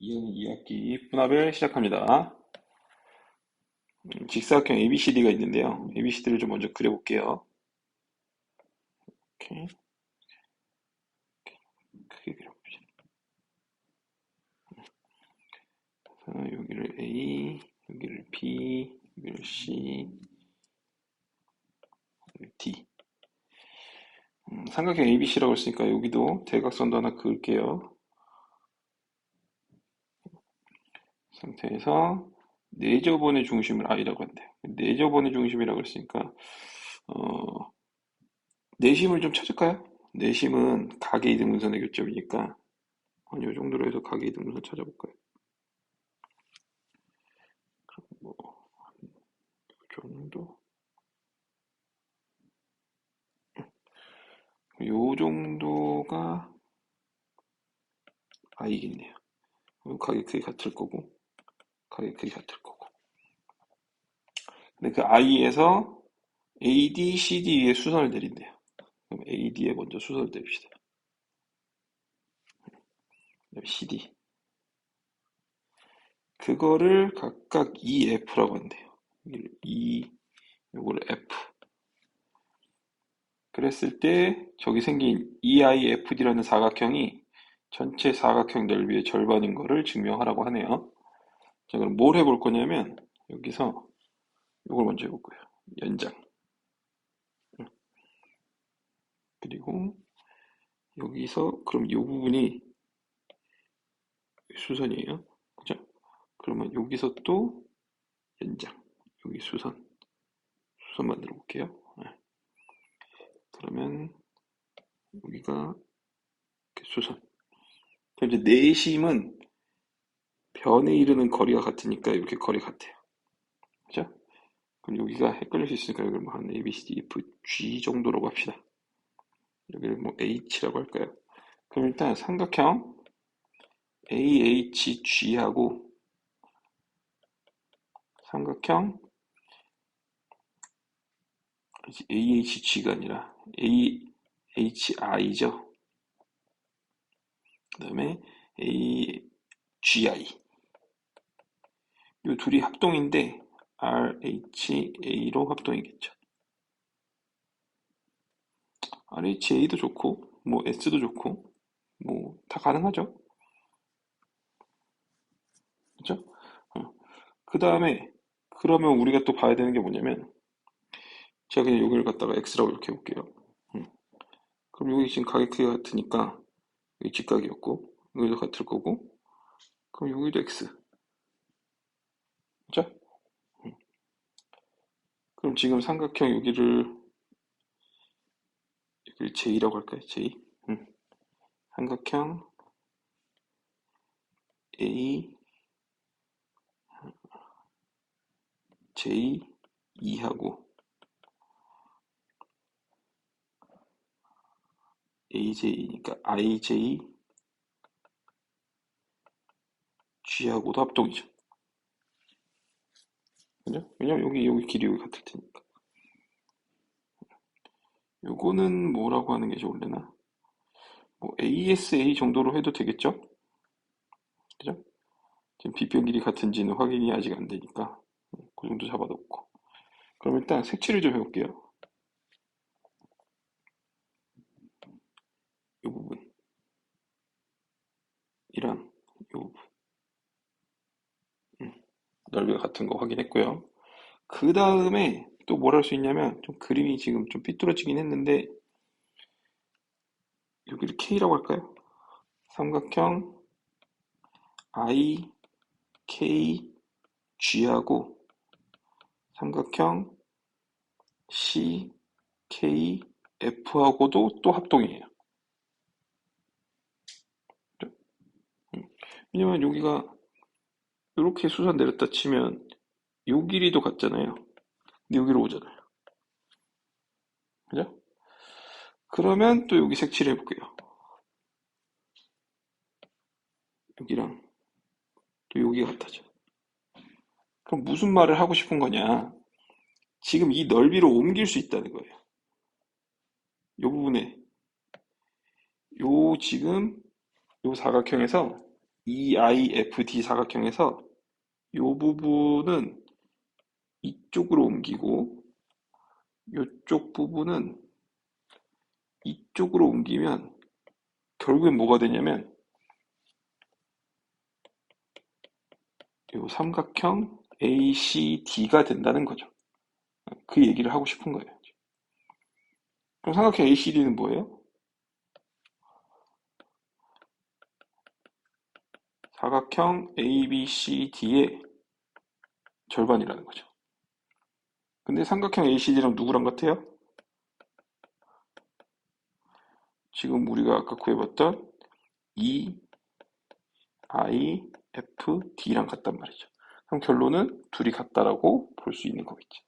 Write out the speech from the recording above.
2학년 2학기 분합을 시작합니다. 음, 직사각형 ABCD가 있는데요. ABCD를 좀 먼저 그려볼게요. 이렇게 크게 그려봅시다. 그래서 여기를 A, 여기를 B, 여기를 C, 여기를 D. 음, 삼각형 ABC라고 했으니까 여기도 대각선도 하나 그을게요. 상태에서 내저번의 중심을 I라고 한대요. 내저번의 중심이라고 했으니까 어, 내심을 좀 찾을까요? 내심은 각의 이등분선의 교점이니까 한 요 정도로 해서 각의 이등분선 찾아볼까요? 뭐, 이 정도? 요 정도가 I겠네요. 각의 크기 같을 거고, 각의 크기 같을 거고. 근데 그 I에서 AD, CD에 수선을 내린대요. 그럼 AD에 먼저 수선을 내립시다. CD. 그거를 각각 EF라고 한대요. E, 요거를 F. 그랬을 때 저기 생긴 EIFD라는 사각형이 전체 사각형 넓이의 절반인 거를 증명하라고 하네요. 자, 그럼 뭘 해볼 거냐면 여기서 이걸 먼저 해볼 거예요. 연장. 그리고 여기서 그럼 이 부분이 수선이에요. 그죠? 그러면 여기서 또 연장. 여기 수선. 수선 만들어 볼게요. 네. 그러면 여기가 수선. 그럼 이제 내심은 변에 이르는 거리가 같으니까 이렇게 거리 같아요. 그죠? 그럼 여기가 헷갈릴 수 있으니까 여기를 뭐 한 A, B, C, D, F, G 정도라고 합시다. 여기를 뭐 H라고 할까요? 그럼 일단 삼각형 AHG하고 삼각형 AHG가 아니라 AHI죠. 그 다음에 AGI 이 둘이 합동인데 RHA로 합동이겠죠. RHA도 좋고 뭐 S도 좋고 뭐 다 가능하죠. 그죠? 어. 그 다음에 그러면 우리가 또 봐야 되는 게 뭐냐면 제가 그냥 여기를 갖다가 X라고 이렇게 해볼게요. 음. 그럼 여기 지금 가격 크기가 같으니까 여기 직각이었고 여기도 같을 거고 그럼 여기도 X 그죠? 음. 그럼 지금 삼각형 여기를 여기를 J라고 할까요? J 음. 삼각형 A J 2하고 AJ니까 IJ G하고도 합동이죠. 그죠? 왜냐면 여기 여기 길이 여기 같을 테니까. 요거는 뭐라고 하는 게 좋을래나? 뭐 ASA 정도로 해도 되겠죠? 그죠? 지금 비평 길이 같은지는 확인이 아직 안 되니까 그 정도 잡아놓고 그럼 일단 색칠을 좀 해볼게요. 이 부분 이랑 이 부분 음, 넓이가 같은 거 확인했고요. 그 다음에 또 뭘 할 수 있냐면 좀 그림이 지금 좀 삐뚤어지긴 했는데 여기를 K라고 할까요? 삼각형 I, K, G하고 삼각형 C, K, F하고도 또 합동이에요. 음, 왜냐면 여기가 이렇게 수선 내렸다 치면 요 길이도 같잖아요. 근데 여기로 오잖아요. 그죠? 그러면 또 여기 색칠 해 볼게요. 여기랑 또 여기가 같아져. 그럼 무슨 말을 하고 싶은 거냐? 지금 이 넓이로 옮길 수 있다는 거예요. 요 부분에 요 지금 요 사각형에서 EIFD 사각형에서 이 부분은 이쪽으로 옮기고 이쪽 부분은 이쪽으로 옮기면 결국엔 뭐가 되냐면 이 삼각형 ACD가 된다는 거죠. 그 얘기를 하고 싶은 거예요. 그럼 삼각형 ACD는 뭐예요? 사각형 ABCD의 절반이라는 거죠. 근데 삼각형 ACD랑 누구랑 같아요? 지금 우리가 아까 구해봤던 E, I, F, D랑 같단 말이죠. 그럼 결론은 둘이 같다라고 볼 수 있는 거겠죠.